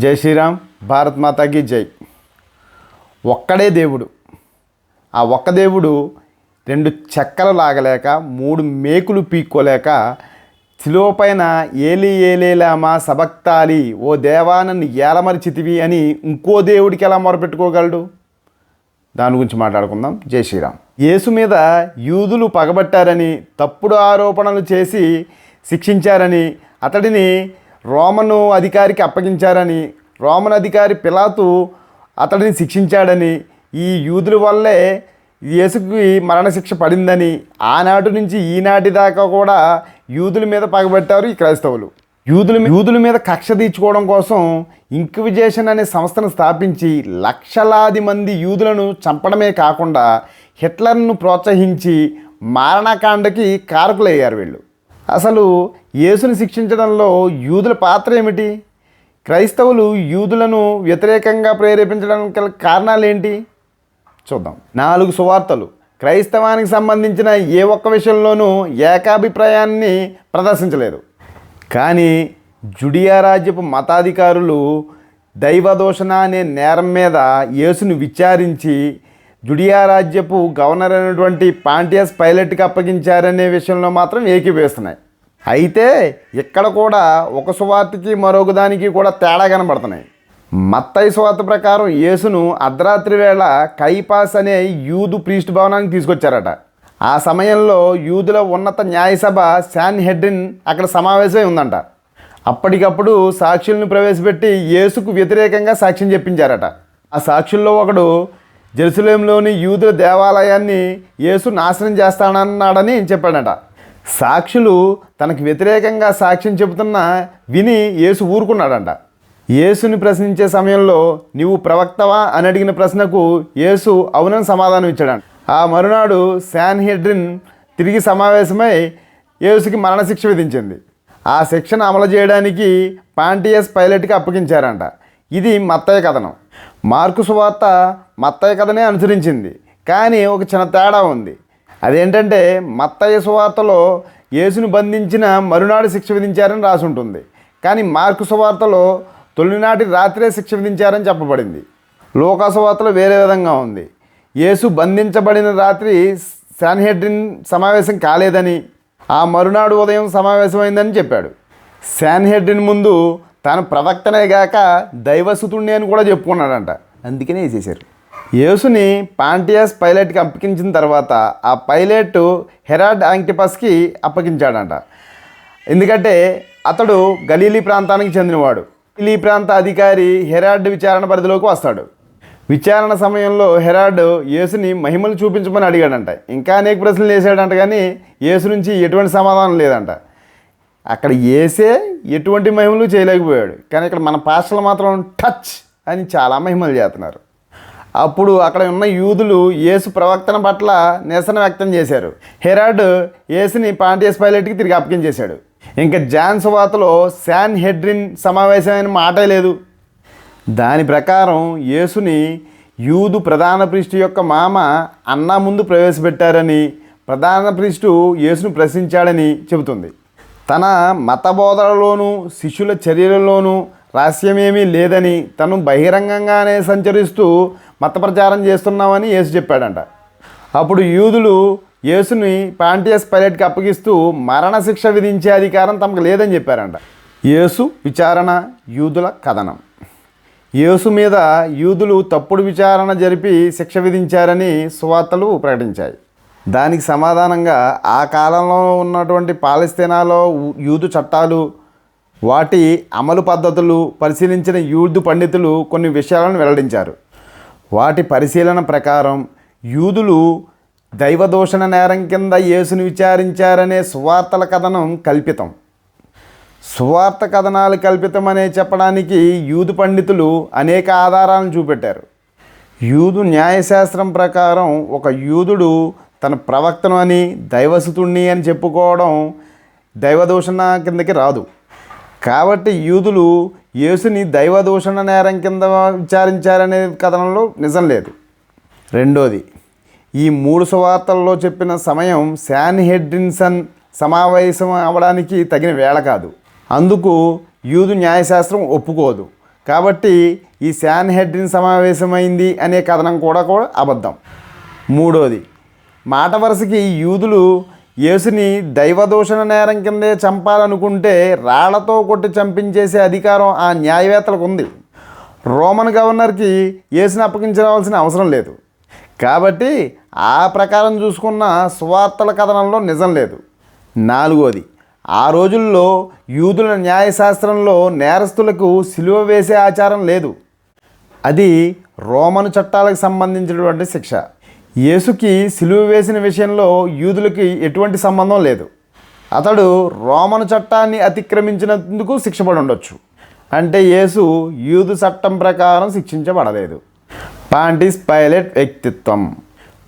జై శ్రీరామ్ భారత్ మాతాకి జై. ఒక్కడే దేవుడు. ఆ ఒక్క దేవుడు రెండు చెక్కలు లాగలేక మూడు మేకులు పీక్కోలేక శిలువ పైన ఏలి ఏలేలామా సబక్తాలి ఓ దేవా నన్ను ఏలమరిచితివి అని ఇంకో దేవుడికి ఎలా మొరపెట్టుకోగలడు? దాని గురించి మాట్లాడుకుందాం. జై శ్రీరామ్. యేసు మీద యూదులు పగబట్టారని తప్పుడు ఆరోపణలు చేసి శిక్షించారని అతడిని రోమను అధికారికి అప్పగించారని రోమన్ అధికారి పిలాతు అతడిని శిక్షించాడని ఈ యూదుల వల్లే యేసుకి మరణశిక్ష పడిందని ఆనాటి నుంచి ఈనాటి దాకా కూడా యూదుల మీద పగబెట్టారు ఈ క్రైస్తవులు. యూదుల యూదుల మీద కక్ష తీర్చుకోవడం కోసం ఇంక్విజేషన్ అనే సంస్థను స్థాపించి లక్షలాది మంది యూదులను చంపడమే కాకుండా హిట్లర్ను ప్రోత్సహించి మారణకాండకి కారకులయ్యారు వీళ్ళు. అసలు యేసుని శిక్షించడంలో యూదుల పాత్ర ఏమిటి? క్రైస్తవులు యూదులను వ్యతిరేకంగా ప్రేరేపించడానికి గల కారణాలు ఏంటి చూద్దాం. నాలుగు సువార్తలు. క్రైస్తవానికి సంబంధించిన ఏ ఒక్క విషయంలోనూ ఏకాభిప్రాయాన్ని ప్రదర్శించలేదు. కానీ జుడియా రాజ్యపు మతాధికారులు దైవదోషణ అనే నేరం మీద యేసును విచారించి జుడియా రాజ్యపు గవర్నర్ అయినటువంటి పాంటియస్ పైలట్కి అప్పగించారనే విషయంలో మాత్రం ఏకీభవిస్తున్నాయి. అయితే ఇక్కడ కూడా ఒక సువార్తకి మరొక దానికి కూడా తేడా కనబడుతున్నాయి. మత్తయి సువార్త ప్రకారం యేసును అర్ధరాత్రి వేళ కైపాస్ అనే యూదు ప్రీస్ట్ భవనానికి తీసుకొచ్చారట. ఆ సమయంలో యూదుల ఉన్నత న్యాయసభ శాన్ హెడ్రిన్ అక్కడ సమావేశమై ఉందంట. అప్పటికప్పుడు సాక్షులను ప్రవేశపెట్టి యేసుకు వ్యతిరేకంగా సాక్ష్యం చెప్పించారట. ఆ సాక్షుల్లో ఒకడు జెరూసలేంలోని యూదుల దేవాలయాన్ని యేసు నాశనం చేస్తానన్నాడని చెప్పాడట. సాక్షులు తనకు వ్యతిరేకంగా సాక్ష్యం చెబుతున్న విని యేసు ఊరుకున్నాడంట. యేసుని ప్రశ్నించే సమయంలో నీవు ప్రవక్తవా? అని అడిగిన ప్రశ్నకు యేసు అవునని సమాధానం ఇచ్చాడంట. ఆ మరునాడు శాన్ హెడ్రిన్ తిరిగి సమావేశమై యేసుకి మరణశిక్ష విధించింది. ఆ శిక్షను అమలు చేయడానికి పాంటియస్ పైలట్కి అప్పగించారంట. ఇది మత్తయ్య కథనం. మార్కు సువార్త మత్తయ్య కథనే అనుసరించింది. కానీ ఒక చిన్న తేడా ఉంది. అదేంటంటే మత్తయ్య సువార్తలో యేసును బంధించిన మరునాడు శిక్ష విధించారని రాసి ఉంటుంది కానీ మార్కు సువార్తలో తొలినాటి రాత్రే శిక్ష విధించారని చెప్పబడింది. లోకాసువార్తలో వేరే విధంగా ఉంది. యేసు బంధించబడిన రాత్రి శాన్హెడ్రిన్ సమావేశం కాలేదని ఆ మరునాడు ఉదయం సమావేశమైందని చెప్పాడు. శాన్హెడ్రిన్ ముందు తాను ప్రవక్తనే గాక దైవసుతుణ్ణి అని కూడా చెప్పుకున్నాడంట. అందుకనే చేశారు. యేసుని పాంటియాస్ పైలట్కి అప్పగించిన తర్వాత ఆ పైలట్ హెరాడ్ యాంక్టిపస్కి అప్పగించాడంట. ఎందుకంటే అతడు గలీలీ ప్రాంతానికి చెందినవాడు. గలీలీ ప్రాంత అధికారి హెరాడ్ విచారణ పరిధిలోకి వస్తాడు. విచారణ సమయంలో హెరాడ్ యేసుని మహిమలు చూపించమని అడిగాడంట. ఇంకా అనేక ప్రశ్నలు వేసాడంట కానీ యేసు నుంచి ఎటువంటి సమాధానం లేదంట. అక్కడ ఏసే ఎటువంటి మహిమలు చేయలేకపోయాడు. కానీ ఇక్కడ మన పాస్టర్లు మాత్రం టచ్ అని చాలా మహిమలు చేస్తున్నారు. అప్పుడు అక్కడ ఉన్న యూదులు యేసు ప్రవక్తన పట్ల నిరసన వ్యక్తం చేశారు. హెరాడ్ యేసుని పాంటియస్ పైలట్కి తిరిగి అప్పగించేశాడు. ఇంకా జాన్ సువాతలో శాన్ హెడ్రిన్ సమావేశమైన మాటే లేదు. దాని ప్రకారం యేసుని యూదు ప్రధాన ప్రిస్టు యొక్క మామ అన్నా ముందు ప్రవేశపెట్టారని ప్రధాన ప్రిస్టు యేసును ప్రశ్నించాడని చెబుతుంది. తన మత బోధనలోనూ శిష్యుల చర్యలలోనూ రహస్యమేమీ లేదని తను బహిరంగంగానే సంచరిస్తూ మత ప్రచారం చేస్తున్నామని యేసు చెప్పాడంట. అప్పుడు యూదులు యేసుని పాంటియస్ పైలట్కి అప్పగిస్తూ మరణశిక్ష విధించే అధికారం తమకు లేదని చెప్పారంట. యేసు విచారణ యూదుల కథనం. యేసు మీద యూదులు తప్పుడు విచారణ జరిపి శిక్ష విధించారని సువార్తలు ప్రకటించాయి. దానికి సమాధానంగా ఆ కాలంలో ఉన్నటువంటి పాలస్తీనాలో యూదు చట్టాలు వాటి అమలు పద్ధతులు పరిశీలించిన యూదు పండితులు కొన్ని విషయాలను వెల్లడించారు. వాటి పరిశీలన ప్రకారం యూదులు దైవదూషణ నేరం కింద యేసును విచారించారనే సువార్తల కథనం కల్పితం. సువార్త కథనాలు కల్పితమనే చెప్పడానికి యూదు పండితులు అనేక ఆధారాలను చూపెట్టారు. యూదు న్యాయశాస్త్రం ప్రకారం ఒక యూదుడు తన ప్రవక్తను అని దైవసుతుణ్ణి అని చెప్పుకోవడం దైవదూషణ కిందకి రాదు. కాబట్టి యూదులు యేసుని దైవదూషణ నేరం కింద విచారించారనే కథనంలో నిజం లేదు. రెండోది ఈ మూడు సువార్తల్లో చెప్పిన సమయం శాన్ హెడ్రిన్సన్ సమావేశం అవ్వడానికి తగిన వేళ కాదు. అందుకు యూదు న్యాయశాస్త్రం ఒప్పుకోదు. కాబట్టి ఈ శాన్ హెడ్రిన్ సమావేశమైంది అనే కథనం కూడా కూడా అబద్ధం. మూడోది మాట వరుసకి యూదులు యేసుని దైవదూషణ నేరం కిందే చంపాలనుకుంటే రాళ్ళతో కొట్టి చంపించేసే అధికారం ఆ న్యాయవేత్తలకు ఉంది. రోమన్ గవర్నర్కి యేసుని అప్పగించవలసిన అవసరం లేదు. కాబట్టి ఆ ప్రకారం చూసుకున్న సువార్తల కథనంలో నిజం లేదు. నాలుగోది ఆ రోజుల్లో యూదుల న్యాయశాస్త్రంలో నేరస్తులకు సిలువ వేసే ఆచారం లేదు. అది రోమను చట్టాలకు సంబంధించినటువంటి శిక్ష. యేసుకి సిలువ వేసిన విషయంలో యూదులకి ఎటువంటి సంబంధం లేదు. అతడు రోమను చట్టాన్ని అతిక్రమించినందుకు శిక్షపడి ఉండొచ్చు. అంటే యేసు యూదు చట్టం ప్రకారం శిక్షించబడలేదు. పాంటిస్ పైలట్ వ్యక్తిత్వం.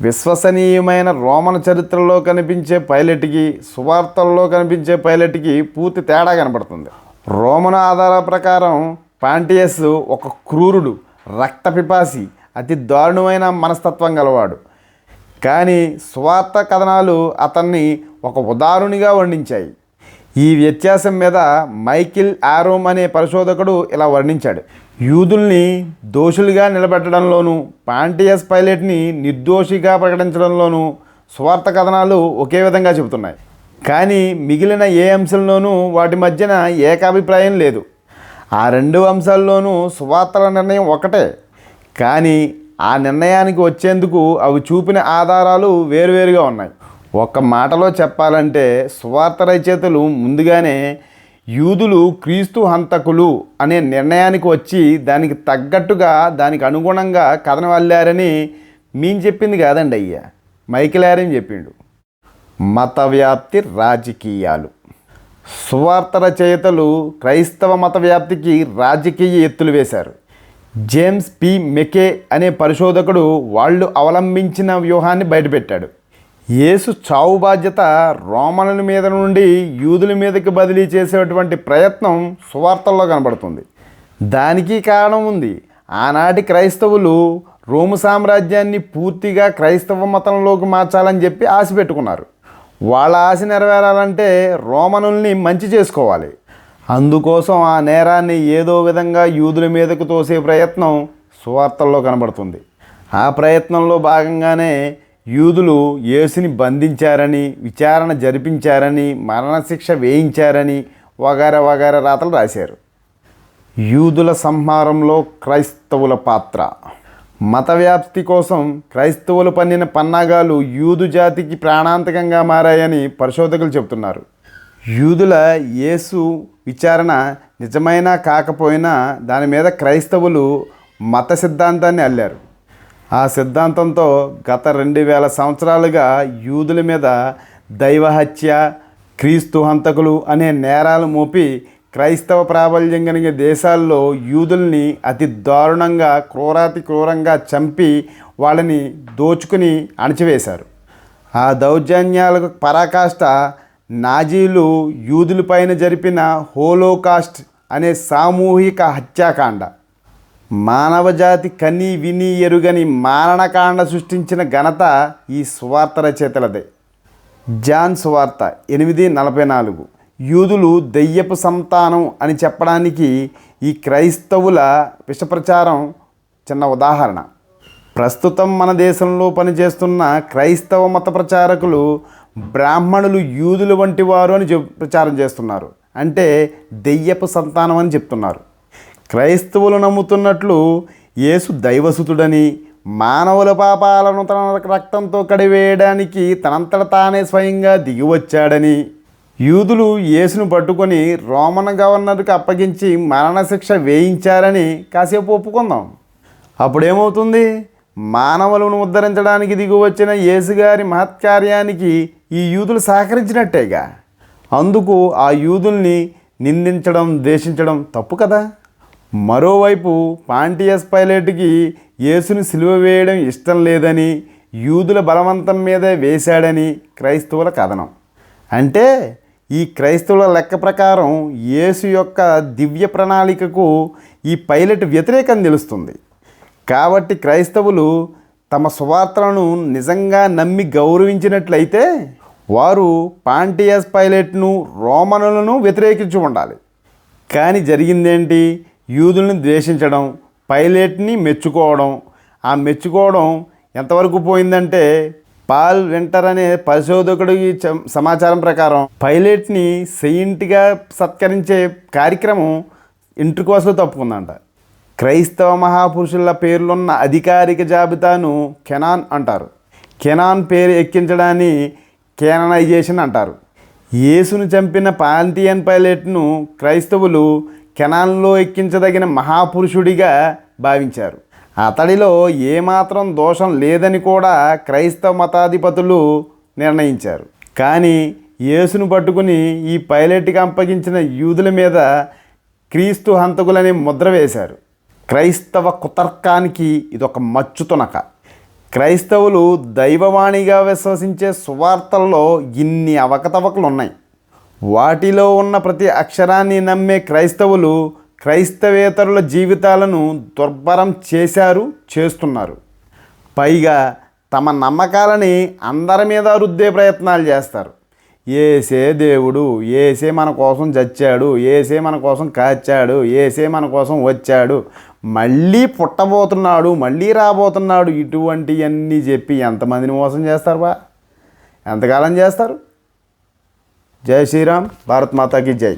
విశ్వసనీయమైన రోమన్ చరిత్రలో కనిపించే పైలట్కి సువార్తల్లో కనిపించే పైలట్కి పూర్తి తేడా కనపడుతుంది. రోమన్ ఆధార ప్రకారం పాంటియస్ ఒక క్రూరుడు రక్త పిపాసి అతి దారుణమైన మనస్తత్వం గలవాడు. కానీ స్వార్థ కథనాలు అతన్ని ఒక ఉదారునిగా వర్ణించాయి. ఈ వ్యత్యాసం మీద మైకిల్ ఆరోమ్ అనే పరిశోధకుడు ఇలా వర్ణించాడు. యూదుల్ని దోషులుగా నిలబెట్టడంలోనూ పాంటియస్ పైలట్ని నిర్దోషిగా ప్రకటించడంలోనూ స్వార్థ కథనాలు ఒకే విధంగా చెబుతున్నాయి. కానీ మిగిలిన ఏ అంశంలోనూ వాటి మధ్యన ఏకాభిప్రాయం లేదు. ఆ రెండు అంశాల్లోనూ సువార్తల నిర్ణయం ఒకటే కానీ ఆ నిర్ణయానికి వచ్చేందుకు అవి చూపిన ఆధారాలు వేరువేరుగా ఉన్నాయి. ఒక్క మాటలో చెప్పాలంటే సువార్త రచయితలు ముందుగానే యూదులు క్రీస్తు హంతకులు అనే నిర్ణయానికి వచ్చి దానికి తగ్గట్టుగా దానికి అనుగుణంగా కథనం అల్లారని మేము చెప్పింది కాదండి అయ్యా. మైకిల్ చెప్పిండు. మత వ్యాప్తి రాజకీయాలు. సువార్త రచయితలు క్రైస్తవ మత వ్యాప్తికి రాజకీయ ఎత్తులు వేశారు. James P. మెకే అనే పరిశోధకుడు వాళ్ళు అవలంబించిన వ్యూహాన్ని బయటపెట్టాడు. యేసు చావు బాధ్యత రోమనుల మీద నుండి యూదుల మీదకి బదిలీ చేసేటువంటి ప్రయత్నం సువార్తల్లో కనబడుతుంది. దానికి కారణం ఉంది. ఆనాటి క్రైస్తవులు రోము సామ్రాజ్యాన్ని పూర్తిగా క్రైస్తవ మతంలోకి మార్చాలని చెప్పి ఆశ పెట్టుకున్నారు వాళ్ళ ఆశ నెరవేరాలంటే రోమనుల్ని మంచి చేసుకోవాలి. అందుకోసం ఆ నేరాన్ని ఏదో విధంగా యూదుల మీదకు తోసే ప్రయత్నం సువార్తల్లో కనబడుతుంది. ఆ ప్రయత్నంలో భాగంగానే యూదులు యేసుని బంధించారని విచారణ జరిపించారని మరణశిక్ష వేయించారని వగార వగార రాతలు రాశారు. యూదుల సంహారంలో క్రైస్తవుల పాత్ర. మత వ్యాప్తి కోసం క్రైస్తవులు పన్నిన పన్నాగాలు యూదు జాతికి ప్రాణాంతకంగా మారాయని పరిశోధకులు చెబుతున్నారు. యూదుల యేసు విచారణ నిజమైనా కాకపోయినా దాని మీద క్రైస్తవులు మత సిద్ధాంతాన్ని అల్లారు. ఆ సిద్ధాంతంతో గత రెండు వేల సంవత్సరాలుగా యూదుల మీద దైవహత్య క్రీస్తు హంతకులు అనే నేరాలు మోపి క్రైస్తవ ప్రాబల్యం కలిగిన దేశాల్లో యూదుల్ని అతి దారుణంగా క్రూరాతి క్రూరంగా చంపి వాళ్ళని దోచుకుని అణచివేశారు. ఆ దౌర్జన్యాలకు పరాకాష్ట నాజీలు యూదులపైన జరిపిన హోలోకాస్ట్ అనే సామూహిక హత్యాకాండ. మానవజాతి కని విని ఎరుగని మారణకాండ సృష్టించిన ఘనత ఈ సువార్త రచయితలదే. జాన్ సువార్త ఎనిమిది నలభై నాలుగు. యూదులు దెయ్యపు సంతానం అని చెప్పడానికి ఈ క్రైస్తవుల విషప్రచారం చిన్న ఉదాహరణ. ప్రస్తుతం మన దేశంలో పనిచేస్తున్న క్రైస్తవ మత ప్రచారకులు బ్రాహ్మణులు యూదుల వంటి వారు అని చెప్ ప్రచారం చేస్తున్నారు. అంటే దెయ్యపు సంతానం అని చెప్తున్నారు. క్రైస్తవులు నమ్ముతున్నట్లు యేసు దైవసుతుడని మానవుల పాపాలను తన రక్తంతో కడివేయడానికి తనంతట తానే స్వయంగా దిగి వచ్చాడని యూదులు యేసును పట్టుకొని రోమన్ గవర్నర్కి అప్పగించి మరణశిక్ష వేయించారని కాసేపు ఒప్పుకుందాం. అప్పుడేమవుతుంది? మానవులను ఉద్ధరించడానికి దిగువచ్చిన యేసుగారి మహత్కార్యానికి ఈ యూదులు సహకరించినట్టేగా. అందుకు ఆ యూదుల్ని నిందించడం ద్వేషించడం తప్పు కదా? మరోవైపు పాంటియస్ పైలట్కి యేసుని సిలువ వేయడం ఇష్టం లేదని యూదుల బలవంతం మీదే వేశాడని క్రైస్తవుల కథనం. అంటే ఈ క్రైస్తవుల లెక్క ప్రకారం యేసు యొక్క దివ్య ప్రణాళికకు ఈ పైలట్ వ్యతిరేకం తెలుస్తుంది. కాబట్టి క్రైస్తవులు తమ సువార్తలను నిజంగా నమ్మి గౌరవించినట్లయితే వారు పాంటియస్ పైలట్ను రోమనులను వ్యతిరేకించి ఉండాలి. కానీ జరిగిందేంటి? యూదుల్ని ద్వేషించడం పైలట్ని మెచ్చుకోవడం. ఆ మెచ్చుకోవడం ఎంతవరకు పోయిందంటే పాల్ వింటర్ అనే పరిశోధకుడి చ- సమాచారం ప్రకారం పైలట్ని సెయింట్గా సత్కరించే కార్యక్రమం ఇంటికోసలో తప్పుకుందంట. క్రైస్తవ మహాపురుషుల పేర్లున్న అధికారిక జాబితాను కెనాన్ అంటారు. కెనాన్ పేరు ఎక్కించడాన్ని కెననైజేషన్ అంటారు. యేసును చంపిన పాంతియన్ పైలట్ను క్రైస్తవులు కెనాన్లో ఎక్కించదగిన మహాపురుషుడిగా భావించారు. అతడిలో ఏమాత్రం దోషం లేదని కూడా క్రైస్తవ మతాధిపతులు నిర్ణయించారు. కానీ యేసును పట్టుకుని ఈ పైలట్కి అప్పగించిన యూదుల మీద క్రీస్తు హంతకులని ముద్ర వేశారు. క్రైస్తవ కుతర్కానికి ఇదొక మచ్చుతునక క్రైస్తవులు దైవవాణిగా విశ్వసించే సువార్తల్లో ఇన్ని అవకతవకలు ఉన్నాయి వాటిలో ఉన్న ప్రతి అక్షరాన్ని నమ్మే క్రైస్తవులు క్రైస్తవేతరుల జీవితాలను దుర్భరం చేశారు చేస్తున్నారు. పైగా తమ నమ్మకాలని అందరి మీద రుద్దే ప్రయత్నాలు చేస్తారు. ఏసే దేవుడు ఏసే మన కోసం చచ్చాడు ఏసే మన కోసం కాచాడు ఏసే మన కోసం వచ్చాడు మళ్ళీ పుట్టబోతున్నాడు మళ్ళీ రాబోతున్నాడు ఇటువంటివన్నీ చెప్పి ఎంతమందిని మోసం చేస్తారు బా? ఎంతకాలం చేస్తారు? జై శ్రీరామ్ భారత్ మాతాకి జై.